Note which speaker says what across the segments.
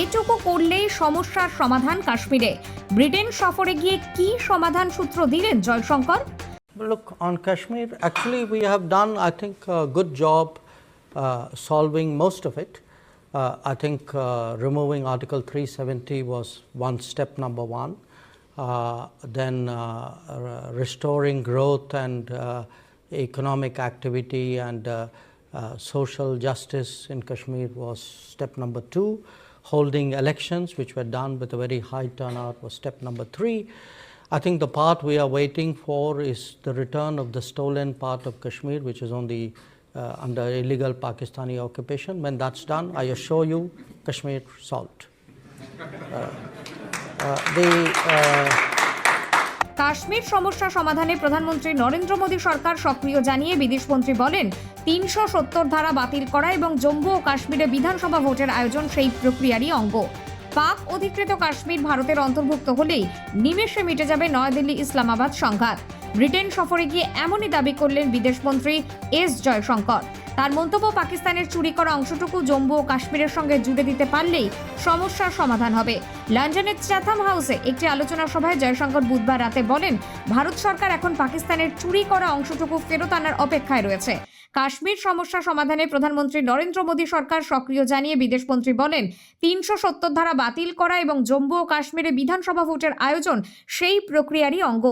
Speaker 1: এটুকু করলেই সমস্যার সমাধান কাশ্মীরে ব্রিটেন সফরে গিয়ে কি সমাধান সূত্র দিলেন Jaishankar
Speaker 2: Look, on Kashmir, actually, we have done, I think, a good job uh, solving most of it. Uh, I think uh, removing Article 370 was one step number one. Uh, then uh, restoring growth and uh, economic activity and uh, uh, social justice in Kashmir was step number two. Holding elections, which were done with a very high turnout, was step number three. I think the part we are waiting for is the return of the stolen part of Kashmir, which is on the uh, under illegal Pakistani occupation. When that's done, I assure you, Kashmir solved. Uh, uh, the uh,
Speaker 1: Kashmir সমস্যা সমাধানে প্রধানমন্ত্রী নরেন্দ্র মোদী সরকার সক্রিয় জানিয়ে বিদেশমন্ত্রী বলেন, তিনশো সত্তর ধারা বাতিল করা এবং জম্মু ও কাশ্মীরে বিধানসভা ভোটের আয়োজন সেই প্রক্রিয়ারই অঙ্গ। পাক অধিকৃত কাশ্মীর ভারতের অন্তর্ভুক্ত হলেই নিমেষে মিটে যাবে নয়াদিল্লি ইসলামাবাদ সংঘাত। ব্রিটেন সফরে গিয়ে এমনই দাবি করলেন বিদেশমন্ত্রী এস জয়শঙ্কর। তার মন্তব্য, পাকিস্তানের চুরি করা অংশটুকু জম্মু ও কাশ্মীরের সঙ্গে জুড়ে দিতে পারলেই সমস্যার সমাধান হবে। লন্ডনের চ্যাথাম হাউসে একটি আলোচনা সভায় জয়শঙ্কর বুধবার রাতে বলেন, ভারত সরকার এখন পাকিস্তানের চুরি করা অংশটুকু ফেরত আনার অপেক্ষায় রয়েছে। কাশ্মীর সমস্যা সমাধানে প্রধানমন্ত্রী নরেন্দ্র মোদী সরকার সক্রিয় জানিয়ে বিদেশমন্ত্রী বলেন, তিনশো সত্তর ধারা বাতিল করা এবং জম্মু ও কাশ্মীরে বিধানসভা ভোটের আয়োজন সেই প্রক্রিয়ারই অঙ্গ।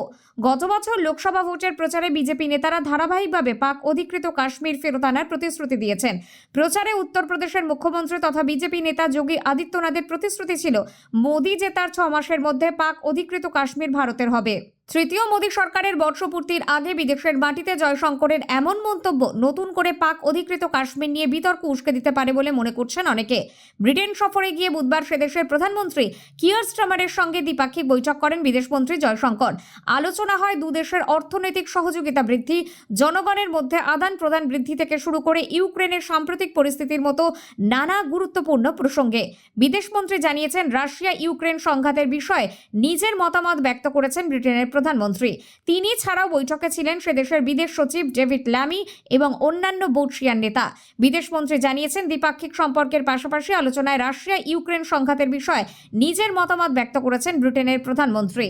Speaker 1: গত বছর লোকসভা ভোটের প্রচারে বিজেপি নেতারা ধারাবাহিকভাবে পাক অধিকৃত কাশ্মীর ফেরত আনার প্রতিশ্রুতি দিয়েছেন। প্রচারে উত্তরপ্রদেশের মুখ্যমন্ত্রী তথা বিজেপি নেতা যোগী আদিত্যনাথের প্রতিশ্রুতি ছিল, মোদী জেতার ছ মাসের মধ্যে পাক অধিকৃত কাশ্মীর ভারতের হবে। তৃতীয় মোদী সরকারের বর্ষপূর্তির আগে বিদেশের মাটিতে জয়শঙ্করের এমন মন্তব্য নতুন করে পাক অধিকৃত কাশ্মীর নিয়ে বিতর্ক উস্কে দিতে পারে বলে মনে করছেন অনেকে। ব্রিটেন সফরে গিয়ে বুধবার সে দেশের প্রধানমন্ত্রী কিয়ার স্টামারের সঙ্গে দ্বিপাক্ষিক বৈঠক করেন বিদেশমন্ত্রী জয়শঙ্কর। আলোচনা হয় দুদেশের অর্থনৈতিক সহযোগিতা বৃদ্ধি, জনগণের মধ্যে আদান প্রদান বৃদ্ধি থেকে শুরু করে ইউক্রেনের সাম্প্রতিক পরিস্থিতির মতো নানা গুরুত্বপূর্ণ প্রসঙ্গে। বিদেশমন্ত্রী জানিয়েছেন, রাশিয়া ইউক্রেন সংঘাতের বিষয়ে নিজের মতামত ব্যক্ত করেছেন ব্রিটেনের প্রধানমন্ত্রী। তিনি ছাড়াও বৈঠকে ছিলেন সে দেশের বিদেশ সচিব ডেভিড ল্যামি এবং অন্যান্য বর্ষিয়ান নেতা। বিদেশমন্ত্রী জানিয়েছেন, দ্বিপাক্ষিক সম্পর্কের পাশাপাশি আলোচনায় রাশিয়া ইউক্রেন সংঘাতের বিষয়ে নিজের মতামত ব্যক্ত করেছেন ব্রিটেনের প্রধানমন্ত্রী।